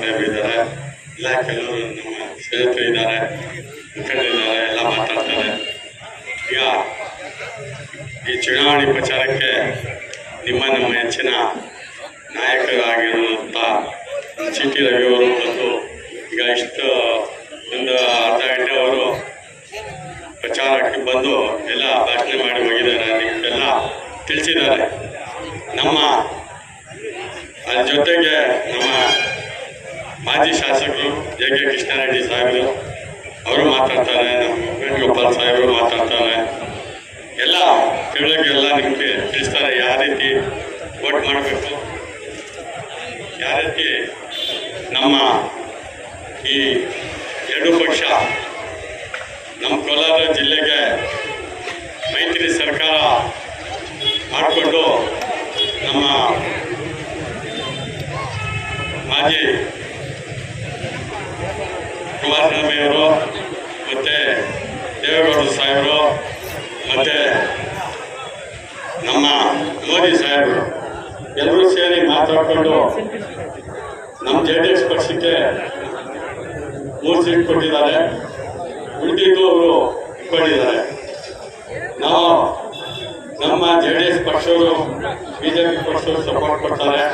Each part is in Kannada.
ಕೆಲವರು ನಮ್ಮ ಸ್ನೇಹಿತರು ಇದ್ದಾರೆ ಮುಖಂಡರಿದ್ದಾರೆ ಎಲ್ಲ ಮಾತಾಡ್ತಾರೆ ಈಗ ಈ ಚುನಾವಣೆ ಪ್ರಚಾರಕ್ಕೆ ನಿಮ್ಮ ನಮ್ಮ ಹೆಚ್ಚಿನ ನಾಯಕರಾಗಿರುವಂಥ ಸಿ ಟಿ ರವಿಯವರು ಮತ್ತು ಈಗ ಇಷ್ಟು ಒಂದು ಅರ್ಧ ಗಂಟೆ ಅವರು ಪ್ರಚಾರಕ್ಕೆ ಬಂದು ಎಲ್ಲ ಭಾಷಣ ಮಾಡಿ ಹೋಗಿದ್ದಾರೆ. ನಿಮಗೆಲ್ಲ ತಿಳಿಸಿದ್ದಾರೆ ನಮ್ಮ ಅದ್ರ ಜೊತೆಗೆ ನಮ್ಮ ಮಾಜಿ ಶಾಸಕರು ಜೆ ಕೆ ಕೃಷ್ಣಾರೆಡ್ಡಿ ಸಾಹೇಬರು, ಅವರು ಮಾತಾಡ್ತಾರೆ, ವೇಣುಗೋಪಾಲ್ ಸಾಹೇಬರು ಮಾತಾಡ್ತಾರೆ. ಎಲ್ಲ ತಿಳುವಳಿಕೆಲ್ಲ ನಿಮಗೆ ತಿಳಿಸ್ತಾರೆ ಯಾವ ರೀತಿ ವೋಟ್ ಮಾಡಬೇಕು. ಯಾವ ರೀತಿ ನಮ್ಮ ಈ ಎರಡು ಪಕ್ಷ ನಮ್ಮ ಕೋಲಾರ ಜಿಲ್ಲೆಗೆ ಮೈತ್ರಿ ಸರ್ಕಾರ ಮಾಡಿಕೊಂಡು ನಮ್ಮ ಮಾಜಿ ಕುಮಾರಸ್ವಾಮಿಯವರು, ಮತ್ತು ದೇವೇಗೌಡ ಸಾಹೇಬರು, ಮತ್ತು ನಮ್ಮ ಮೋದಿ ಸಾಹೇಬರು ಎಲ್ಲರೂ ಸೇರಿ ಮಾತಾಡಿಕೊಂಡು ನಮ್ಮ ಜೆ ಡಿ ಎಸ್ ಪಕ್ಷಕ್ಕೆ ಮೂರು ಸೀಟ್ ಕೊಟ್ಟಿದ್ದಾರೆ. ಉಳಿದಿದ್ದು ಅವರು ಇಟ್ಕೊಂಡಿದ್ದಾರೆ. ನಾವು ನಮ್ಮ ಜೆ ಡಿ ಎಸ್ ಪಕ್ಷವರು ಬಿ ಜೆ ಪಿ ಪಕ್ಷವರು ಸಪೋರ್ಟ್ ಕೊಡ್ತಾರೆ.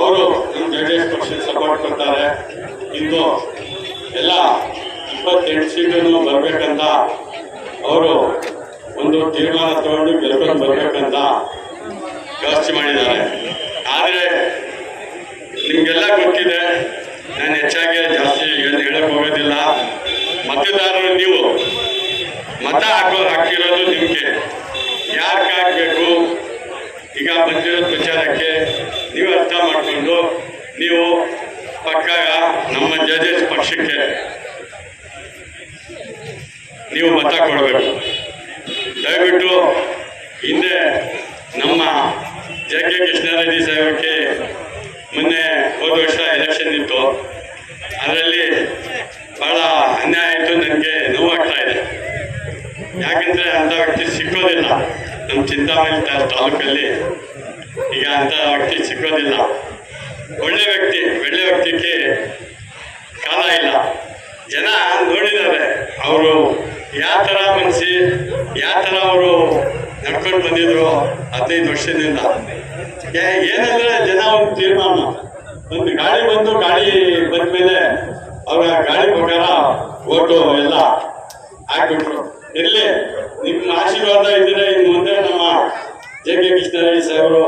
ಅವರು ನಮ್ಮ ಜೆ ಡಿ ಎಸ್ ಪಕ್ಷಕ್ಕೆ ಸಪೋರ್ಟ್ ಕೊಡ್ತಾರೆ. ಇಂದು ಎಲ್ಲ ಇಪ್ಪತ್ತೆಂಟು ಸೀಟನ್ನು ಬರಬೇಕಂತ ಅವರು ಒಂದು ತೀರ್ಮಾನ ತಗೊಂಡು ಗೆಲ್ಕೊಂಡು ಬರಬೇಕಂತ ವ್ಯವಸ್ಥೆ ಮಾಡಿದ್ದಾರೆ. ಆದರೆ ನಿಮಗೆಲ್ಲ ಗೊತ್ತಿದೆ, ನಾನು ಹೆಚ್ಚಾಗಿ ಜಾಸ್ತಿ ಏನು ಹೇಳಕ್ಕೆ ಹೋಗೋದಿಲ್ಲ. ಮತದಾರರು ನೀವು ಮತ ಹಾಕೋ, ಹಾಕಿರೋದು ನಿಮಗೆ. ಯಾಕೆ ಹಾಕಬೇಕು ಈಗ ಬಂದಿರೋ ಪ್ರಚಾರಕ್ಕೆ ನೀವು ಅರ್ಥ ಮಾಡಿಕೊಂಡು ನೀವು ಪಕ್ಕ ನಮ್ಮ ಜಜಸ್ ಪಕ್ಷಕ್ಕೆ ನೀವು ಮತ ಕೊಡಬೇಕು. ದಯವಿಟ್ಟು ಹಿಂದೆ ನಮ್ಮ ಜೆ ಕೆ ಕೃಷ್ಣಾರೆಡ್ಡಿ ಸಾಹೇಬಕ್ಕೆ ಮೊನ್ನೆ ಹೋದ ವರ್ಷ ಎಲೆಕ್ಷನ್ ಇತ್ತು. ಅದರಲ್ಲಿ ಬಹಳ ಅನ್ಯಾಯ ಆಯಿತು, ನನಗೆ ನೋವಾಗ್ತಾ ಇದೆ. ಯಾಕಂದರೆ ಅಂಥ ವ್ಯಕ್ತಿ ಸಿಕ್ಕೋದಿಲ್ಲ. ನಮ್ಮ ಚಿಂತಾಮಣಿ ತಾಲೂಕಲ್ಲಿ ಈಗ ಅಂಥ ವ್ಯಕ್ತಿ ಸಿಕ್ಕೋದಿಲ್ಲ. ಒಳ್ಳೆ ವ್ಯಕ್ತಿ, ಒಳ್ಳೆ ವ್ಯಕ್ತಿಗೆ ಕಾಲ ಇಲ್ಲ. ಜನ ನೋಡಿದ್ದಾರೆ, ಅವರು ಯಾವ ಥರ ಮನಸ್ಸಿ ಯಾವ ಥರ ಅವರು ನಡ್ಕೊಂಡು ಬಂದಿದ್ರು ಹದಿನೈದು ವರ್ಷದಿಂದ. ಏನಂದ್ರೆ ಜನ ಒಂದು ತೀರ್ಮಾನ. ಒಂದು ಗಾಳಿ ಬಂದು ಗಾಳಿ ಬಂದ್ಮೇಲೆ ಅವರ ಗಾಳಿ ಪ್ರಕಾರ ಓಟು ಎಲ್ಲ ಹಾಕ್ಬಿಟ್ರು. ಇರಲಿ, ನಿಮ್ಮ ಆಶೀರ್ವಾದ ಇದ್ರೆ ಇನ್ನು ಮುಂದೆ ನಮ್ಮ ಜೆ ಕೆ ಕೃಷ್ಣರಾಜ್ ಸಾಹೇಬರು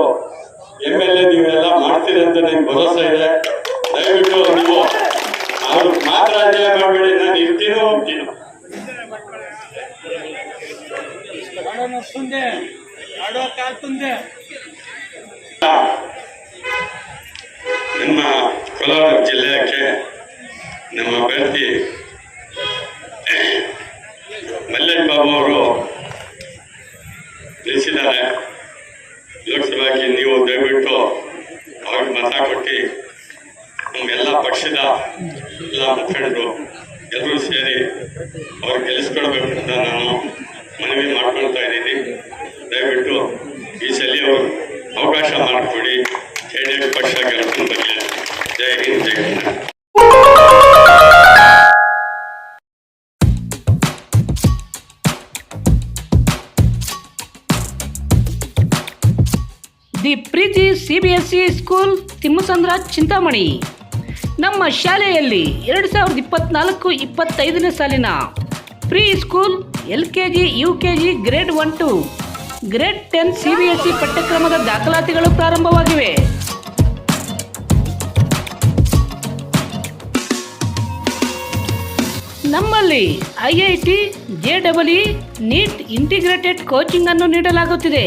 ಎಂ ಎಲ್ ಎ ನೀವೆಲ್ಲ ಮಾಡ್ತೀರಿ ಅಂತ ನಂಗೆ ಭರವಸೆ ಇದೆ ದಯವಿಟ್ಟು ನೀವು ಅವ್ರು ಮಗಳೇ ನಾನು ಇರ್ತೀನೋ ಹೋಗ್ತೀನೋ ನಮ್ಮ ಕೋಲಾರ ಜಿಲ್ಲೆಯಕ್ಕೆ ನಮ್ಮ ಅಭ್ಯರ್ಥಿ ಮಲ್ಲೇಶ್ ಬಾಬು ಅವರು ತಿಳಿಸಿದ್ದಾರೆ. ಲೋಕಸಭೆಗೆ ನೀವು ದಯವಿಟ್ಟು ಅವ್ರಿಗೆ ಮತ ಕೊಟ್ಟು ನಮ್ಮೆಲ್ಲ ಪಕ್ಷದ ಎಲ್ಲ ಮುಖಂಡರು ಎಲ್ಲರೂ ಸೇರಿ ಅವ್ರಿಗೆ ಗೆಲ್ಲಿಸ್ಕೊಳ್ಬೇಕು ಅಂತ ನಾನು ಮನವಿ ಮಾಡ್ಕೊಳ್ತಾ ಇದ್ದೀನಿ. ದಯವಿಟ್ಟು ಈ ಸಲ ಅವರು ಅವಕಾಶ ಮಾಡಿಕೊಡಿ. ಜೆ ಡಿ ಎಸ್ ಪಕ್ಷ ಗೆಲ್ಕೊಂಡು ಬರಲಿ Jai Hind, Jai Karnataka the Preethi C B S E school Thimmasandra Chintamani. ನಮ್ಮ ಶಾಲೆಯಲ್ಲಿ ಎರಡು ಸಾವಿರದ ಇಪ್ಪತ್ನಾಲ್ಕು ಇಪ್ಪತ್ತೈದನೇ ಸಾಲಿನ pre school L K G, U K G grade one two, grade ten C B S E ಪಠ್ಯಕ್ರಮದ ದಾಖಲಾತಿಗಳು ಪ್ರಾರಂಭವಾಗಿವೆ. ನಮ್ಮಲ್ಲಿ I I T, J double E NEET integrated coaching ಅನ್ನು ನೀಡಲಾಗುತ್ತಿದೆ.